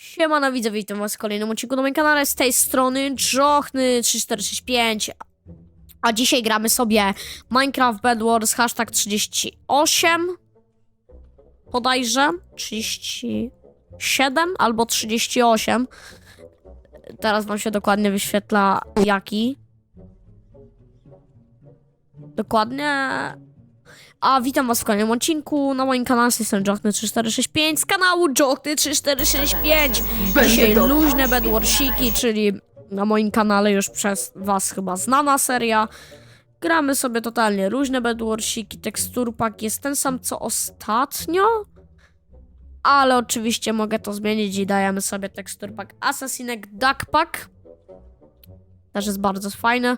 Siemano widzowie, witam was w kolejnym odcinku na moim kanale. Z tej strony Jochny3465 A dzisiaj gramy sobie Minecraft Bed Wars hashtag 38 Podajże 37 albo 38 Teraz wam się dokładnie wyświetla jaki. Dokładnie a witam was w kolejnym odcinku na moim kanale, jestem Jochny3465 z kanału Jochny3465 Dzisiaj luźne bedwarsiki, czyli na moim kanale już przez was chyba znana seria. Gramy sobie totalnie luźne bedwarsiki, teksturpak jest ten sam co ostatnio Ale oczywiście mogę to zmienić i dajemy sobie teksturpak Assassinek Duckpack Też jest bardzo fajny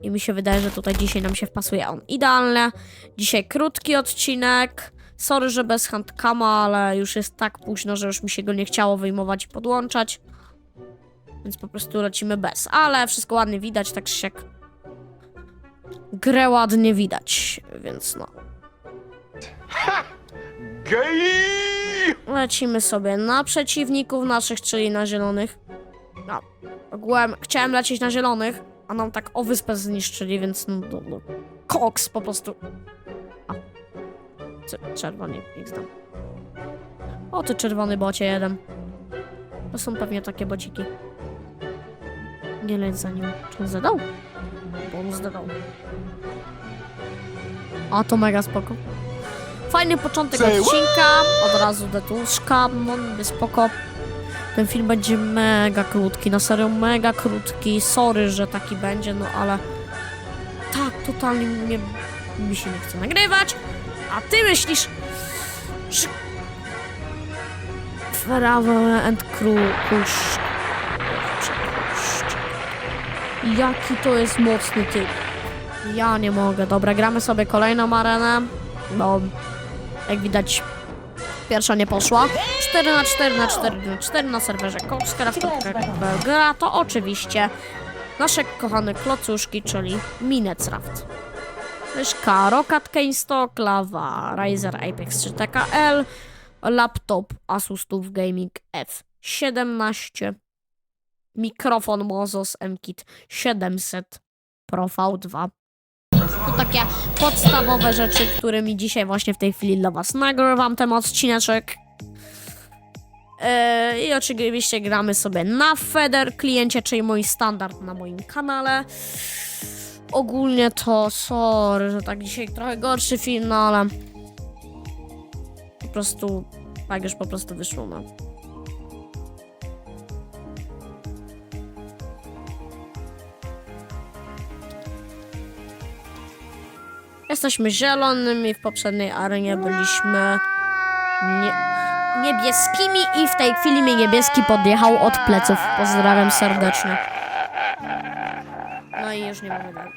i mi się wydaje, że tutaj dzisiaj nam się wpasuje on idealnie. Dzisiaj krótki odcinek. Sorry, że bez handkama, ale już jest tak późno, że już mi się go nie chciało wyjmować i podłączać. Więc po prostu lecimy bez. Ale wszystko ładnie widać, tak się jak grę ładnie widać, więc no. Lecimy sobie na przeciwników naszych, czyli na zielonych. No, ogółem chciałem lecieć na zielonych, a nam tak o wyspę zniszczyli, więc no, no, no koks po prostu. A. Czerwony, ich znam. O, ty czerwony bocie jeden. To są pewnie takie bociki. Nie leć za nim. Czy on zadał? Bo on zadał. A, to mega spoko. Fajny początek odcinka, od razu detuszka, no spoko. Ten film będzie mega krótki, na serio mega krótki. Sorry, że taki będzie, no ale tak totalnie mnie, mi się nie chce nagrywać. A ty myślisz, że Ferawe and Krukusz. Jaki to jest mocny typ. Ja nie mogę. Dobra, gramy sobie kolejną arenę. No, jak widać, pierwsza nie poszła. 4 na 4 na 4 na 4 na serwerze Coxcraft.pl gra to oczywiście nasze kochane klocuszki, czyli Minecraft. Myszka Rocket Stock, Lava, Razer Apex 3 TKL, laptop Asus TUF Gaming F17, mikrofon Mozos MKit 700 Pro V2. To takie podstawowe rzeczy, którymi dzisiaj właśnie w tej chwili dla Was nagrywam ten odcineczek. Yy, I oczywiście gramy sobie na Feder kliencie, czyli mój standard na moim kanale. Ogólnie to sorry, że tak dzisiaj trochę gorszy film, no ale po prostu tak już po prostu wyszło, no. Jesteśmy zielonymi, w poprzedniej arenie byliśmy nie, niebieskimi i w tej chwili mi niebieski podjechał od pleców. Pozdrawiam serdecznie. No i już nie dalej.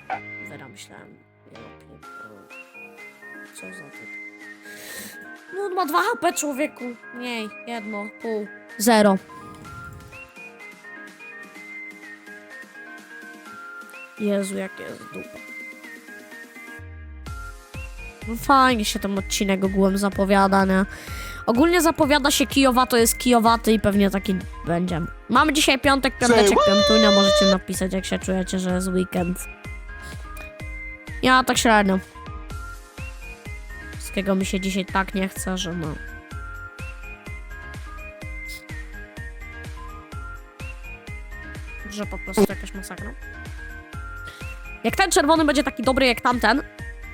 Wyra myślałem. Ja pierdolę. Co za typ. No ma 2 HP człowieku. Mniej, jedno, pół. Zero. Jezu, jakie jest dupa. No fajnie się ten odcinek ogółem zapowiada, nie? Ogólnie zapowiada się kijowato jest kijowaty i pewnie taki będzie. Mamy dzisiaj piątek, piąteczek, piątunia. Możecie napisać, jak się czujecie, że jest weekend. Ja tak średnio. Wszystkiego mi się dzisiaj tak nie chce, że no. Że po prostu jakaś masakra. Jak ten czerwony będzie taki dobry jak tamten,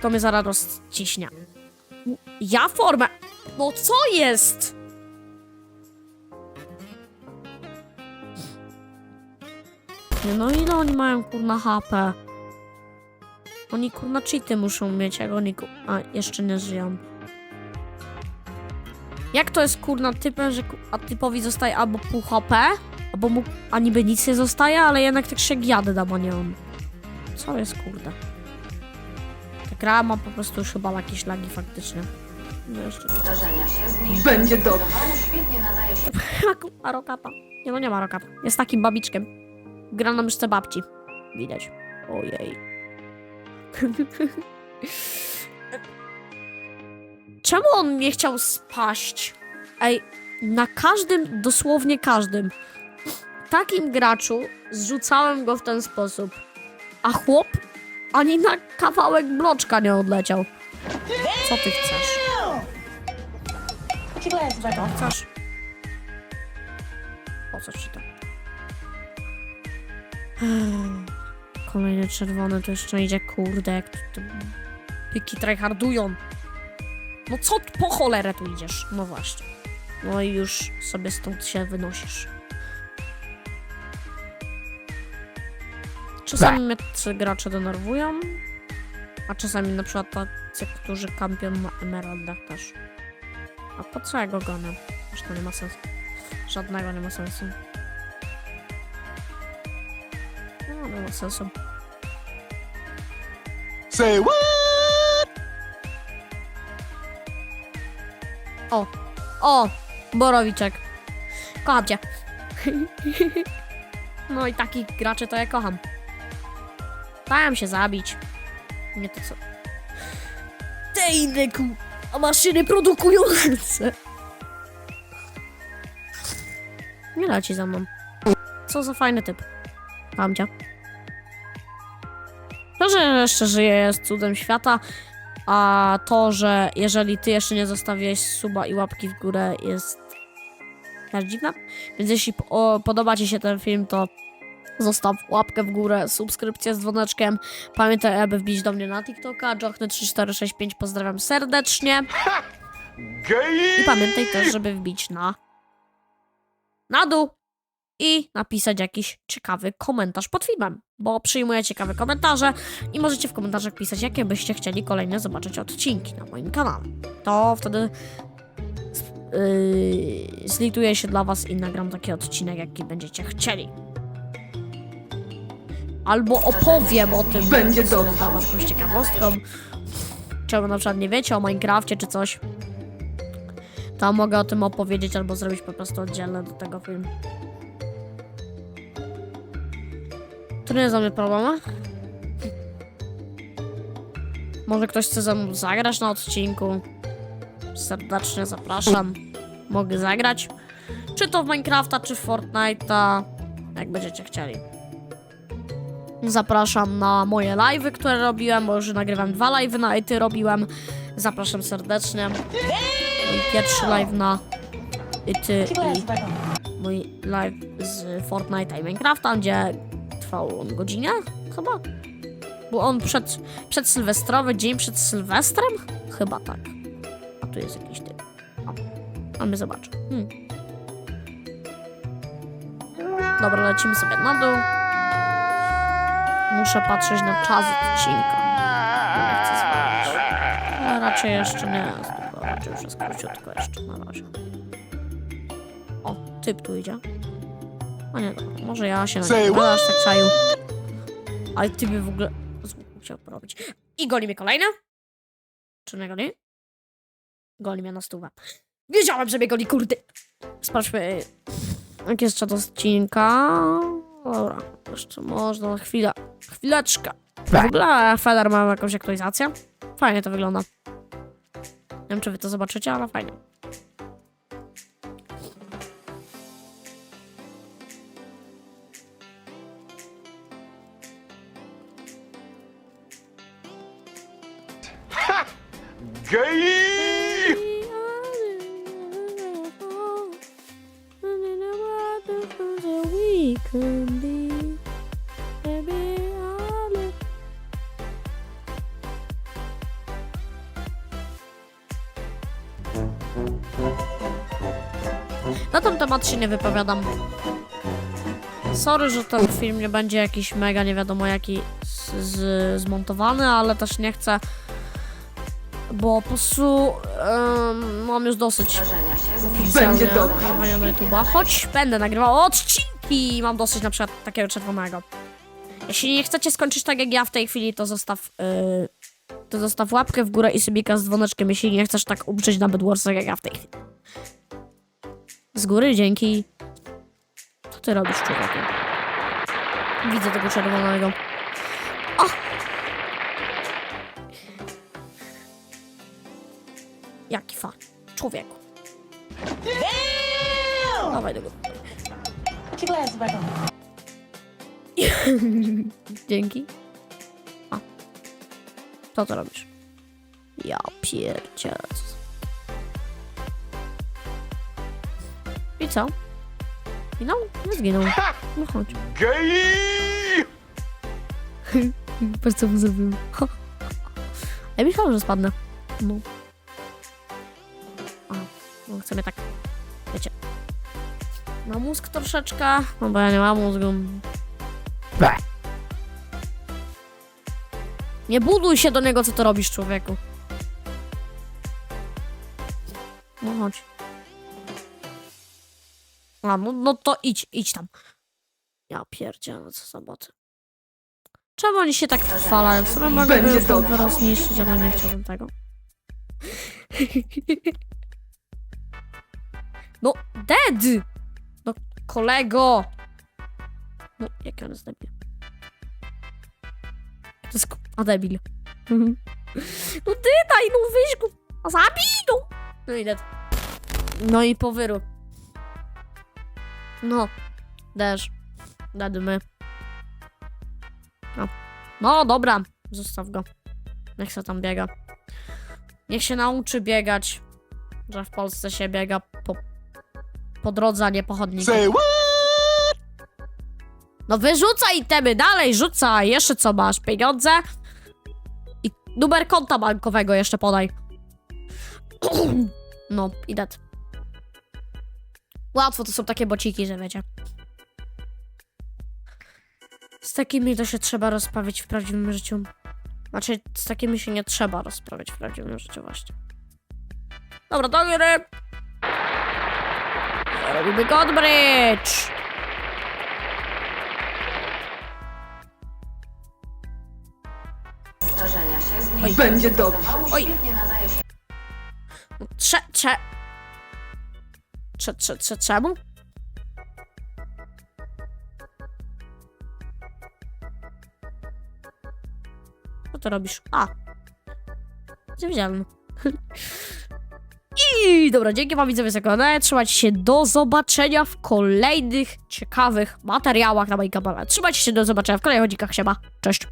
to mnie zaraz rozciśnie. Ja formę. No co jest? No ile oni mają kurna HP? Oni kurna cheaty muszą mieć, jak oni ku... A, jeszcze nie żyją. Jak to jest kurna typem, że a typowi zostaje albo pół HP, albo mu... a niby nic nie zostaje, ale jednak tak się jadę dam, a nie on. Co jest kurde? Ta gra ma po prostu już chyba jakieś lagi faktycznie. No jeszcze zdarzenia się zmniejszyły. Będzie dobrze. Świetnie nadaje się Ma rokata. Nie no, nie ma rokata. Jest takim babiczkiem. Gra na myszce babci. Widać. Ojej. Czemu on nie chciał spaść? Ej, na każdym, dosłownie każdym takim graczu zrzucałem go w ten sposób. A chłop ani na kawałek bloczka nie odleciał. Co ty chcesz? Co chcesz? Po co ci to? Kolejny czerwony to jeszcze idzie, kurde, jak tu, tu pyki tryhardują. No co po cholerę tu idziesz? No właśnie. No i już sobie stąd się wynosisz. Czasami mnie tacy gracze denerwują, a czasami na przykład tacy, którzy kampią na emeraldach też. A po co ja go gonę? Już to nie ma sensu. Żadnego nie ma sensu. No, nie ma sensu. Say what? O! Borowiczek. Kocham cię. No i takich graczy to ja kocham. Dałem się zabić. Nie to co. Te inne ku... a maszyny produkujące. Nie leci za mną. Co za fajny typ. Cię. To, że jeszcze żyje jest cudem świata, a to, że jeżeli ty jeszcze nie zostawiłeś suba i łapki w górę jest też. Więc jeśli podoba ci się ten film, to zostaw łapkę w górę, subskrypcję z dzwoneczkiem. Pamiętaj, aby wbić do mnie na TikToka, Jochny3465, pozdrawiam serdecznie. I pamiętaj też, żeby wbić na na dół i napisać jakiś ciekawy komentarz pod filmem, bo przyjmuję ciekawe komentarze i możecie w komentarzach pisać, jakie byście chcieli kolejne zobaczyć odcinki na moim kanale. To wtedy yy, zlituję się dla was i nagram taki odcinek, jaki będziecie chcieli. Albo opowiem o tym, Będzie dobrze. jakąś ciekawostką. Czego na przykład nie wiecie o Minecrafcie czy coś. To mogę o tym opowiedzieć albo zrobić po prostu oddzielny do tego film. To nie jest dla mnie problemu. Może ktoś chce ze mną zagrać na odcinku? Serdecznie zapraszam. Mogę zagrać. Czy to w Minecrafta, czy w Fortnite'a. Jak będziecie chcieli. Zapraszam na moje live'y, które robiłem, bo już nagrywam dwa live'y na IT robiłem. Zapraszam serdecznie. Mój pierwszy live na IT i mój live z Fortnite'a i Minecrafta, gdzie trwał on godzinę chyba. Był on przed, przed Sylwestrowy, dzień przed Sylwestrem? Chyba tak. A tu jest jakiś typ. O, a my zobaczę. Hmm. Dobra, lecimy sobie na dół. Muszę patrzeć na czas odcinka. Nie chcę spać. Ale raczej jeszcze nie jest, raczej już jest króciutko jeszcze na razie. O, typ tu idzie. A nie, dobra, może ja się na Say będę aż tak czaił. Ale ty by w ogóle z łuku chciał porobić. I goli mnie kolejny? Czy nie goli? Goli mnie na stówę. Wiedziałem, że mnie goli, kurde. Sprawdźmy, jak jest czat odcinka. Dobra, jeszcze można na chwilę. Chwileczkę. W ogóle Feder ma jakąś aktualizację. Fajnie to wygląda. Nie wiem, czy wy to zobaczycie, ale fajnie. Gay! Na ten temat się nie wypowiadam. Sorry, że ten film nie będzie jakiś mega nie wiadomo jaki z, z, zmontowany, ale też nie chcę, bo po prostu em, mam już dosyć Będzie na YouTube'a, choć będę nagrywał odcinki i mam dosyć na przykład takiego czerwonego. Jeśli nie chcecie skończyć tak jak ja w tej chwili, to zostaw, yy, to zostaw łapkę w górę i subika z dzwoneczkiem, jeśli nie chcesz tak umrzeć na Bedwarsach jak ja w tej chwili. Z góry dzięki. Co ty robisz, człowieku? Widzę tego czerwonego. O! Jaki fan. Człowieku. Dawaj do góry. Dzięki. A. Co to robisz? Ja pierdzielę. I co? Zginął? Nie zginął. No chodź. Gay! Patrz co mu zrobiłem. Ja myślałam, że spadnę. No. A, no chcemy tak, wiecie. Na mózg troszeczkę, no bo ja nie mam mózgu. Nie buduj się do niego, co to robisz, człowieku. No chodź. A, no, no to idź, idź tam. Ja pierdzielę, co za boty. Czemu oni się tak chwalają? W sumie mogę Będzie już dobrze. wyraz niszczyć, ale nie chciałbym tego. No, dead! No, kolego! No, jaki on jest debil? Jest... debil. No dydaj, no weź go! A no! No i dead. No i po wyru. No. Desz. Dadmy. No. No dobra, zostaw go. Niech se tam biega. Niech się nauczy biegać. Że w Polsce się biega po, po drodze, a nie po chodniku. Say what? No wyrzucaj temy, dalej rzucaj. Jeszcze co masz? Pieniądze? I numer konta bankowego jeszcze podaj. No, idę. Łatwo, to są takie bociki, że wiecie. Z takimi to się trzeba rozprawić w prawdziwym życiu. Znaczy, z takimi się nie trzeba rozprawiać w prawdziwym życiu właśnie. Dobra, do góry! Robimy Godbridge! Zmniejszyły. Będzie dobrze. Oj. Trze, trze... Trze, trze, trze, czemu? Co to robisz? A. Niewidzialny. I dobra, dzięki wam widzowie za oglądanie. Trzymajcie się, do zobaczenia w kolejnych ciekawych materiałach na moim kanale. Trzymajcie się, do zobaczenia w kolejnych odcinkach. Siema, cześć.